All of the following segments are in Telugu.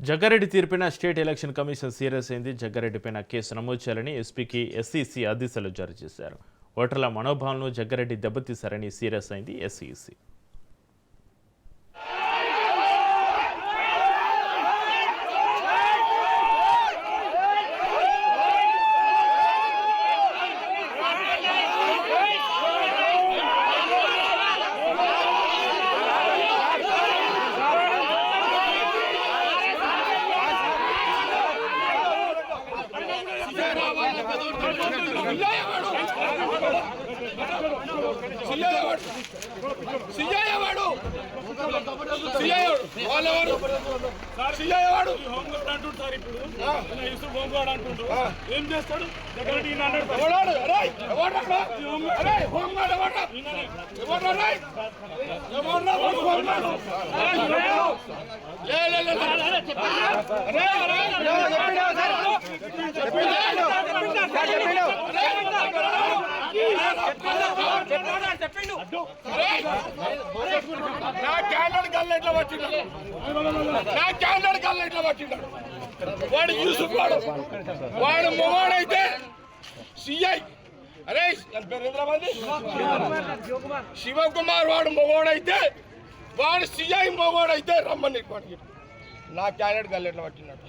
జగ్గారెడ్డి తీర్పిన స్టేట్ ఎలక్షన్ కమిషన్ సీరియస్ అయింది. జగ్గారెడ్డిపైన కేసు నమోదు చేయాలని ఎస్పీకి ఎస్సీసీ ఆదేశాలు జారీ చేశారు. ఓటర్ల మనోభావాలను జగ్గారెడ్డి దెబ్బతీశారని సీరియస్ అయింది ఎస్సీసీ సియ్యవాడు వాళ్ళెవరు హోంగార్డ్ అంటుండు సార్ ఇప్పుడు హోంగార్డ్ అంటుండు ఏం చేస్తాడు సెక్యూరిటీ ఎవడాడు అరే అరే హోంగార్డ్ ఎవడ్రా రే హోంగార్డ్ లే లే లే అరే అరే నా క్యాండర్ గల్ల ఎట్లా పట్టిండు నా క్యాండర్ గల్ల ఎట్లా పట్టిండు వాడు యూసుఫ్ వాడు వాడు మొగాడైతే సిఐ అరే? శివకుమార్ వాడు మొగోడైతే వాడు సిఐ మొగోడైతే రమ్మని నా క్యాండిడేట్ గల్ల ఎట్లా పట్టినాడు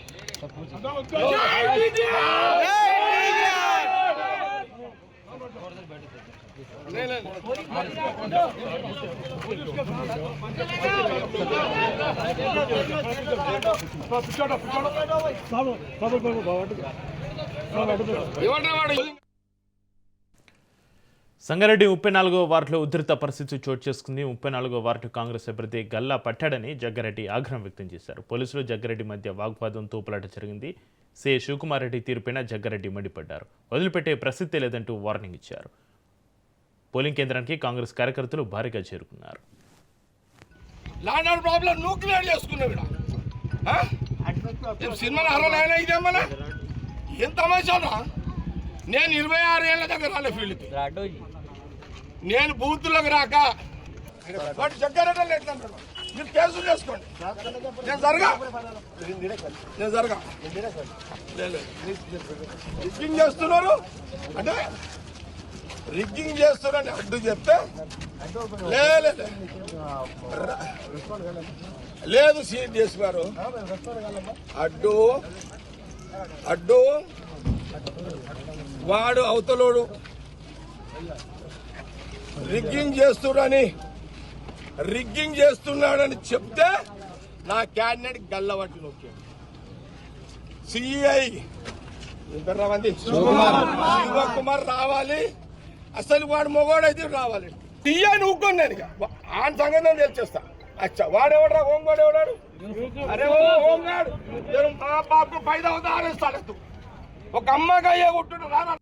లే, లే, లే. ఎవడ్రా వాడు సంగారెడ్డి ముప్పై నాలుగో వార్డులో ఉధృత పరిస్థితి చోటు చేసుకుంది. ముప్పై నాలుగో వార్డు కాంగ్రెస్ అభ్యర్థి గల్లా పట్టాడని జగ్గారెడ్డి ఆగ్రహం వ్యక్తం చేశారు. పోలీసులు జగ్గారెడ్డి మధ్య వాగ్వాదం తోపులాట జరిగింది. సే. శివకుమార్ రెడ్డి తీరుపైన జగ్గారెడ్డి మండిపడ్డారు. వదిలిపెట్టే ప్రసక్తే లేదంటూ వార్నింగ్ ఇచ్చారు. పోలింగ్ కేంద్రానికి కాంగ్రెస్ కార్యకర్తలు భారీగా చేరుకున్నారు. ఏం తమాషానా నేను ఇరవై ఆరు ఏళ్ళ దగ్గర రాలే ఫీల్డ్కి. నేను బూతులకు రాక వాడు జగ్గారెడ్డి ఎట్లా మీరు కేసులు చేసుకోండి. నేను జరగా. నేను జరగా. రిగ్గింగ్ చేస్తున్నారు. అంటే రిగ్గింగ్ చేస్తున్నారని అడ్డు చెప్తే లేదు సిడిఎస్ గారు అడ్డు అడ్డు. వాడు అవతలోడు. రిగ్గింగ్ చేస్తున్నాడని రిగ్గింగ్ చేస్తున్నాడని చెప్తే నా క్యాండిడేట్ గల్లవట్టి నొక్కాడు. సిఐ ఎంతమంది శివకుమార్. రావాలి. అసలు వాడు మొగోడైతే రావాలి. సిఐ నువ్వుకోండి నేను. ఆయన సంగతి నేను తెలిచేస్తా. అచ్చా వాడెవడరా? హోంగాడు ఎవడాడు? అరే ఓ హోంగాడు నేను మా బాబు పైద అవుతా ఆరేస్తాడు. ఒక అమ్మగా అయ్యే కొట్టుంటే రానా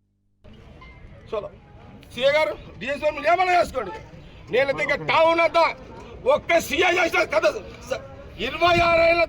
చలో. సీఏ గారు డిఎస్ఓ ఏమైనా చేసుకోండి. నేను దగ్గర టౌన్ అంతా ఒక్క సీఐ చేసిన కదా ఇరవై ఆరేళ్ళ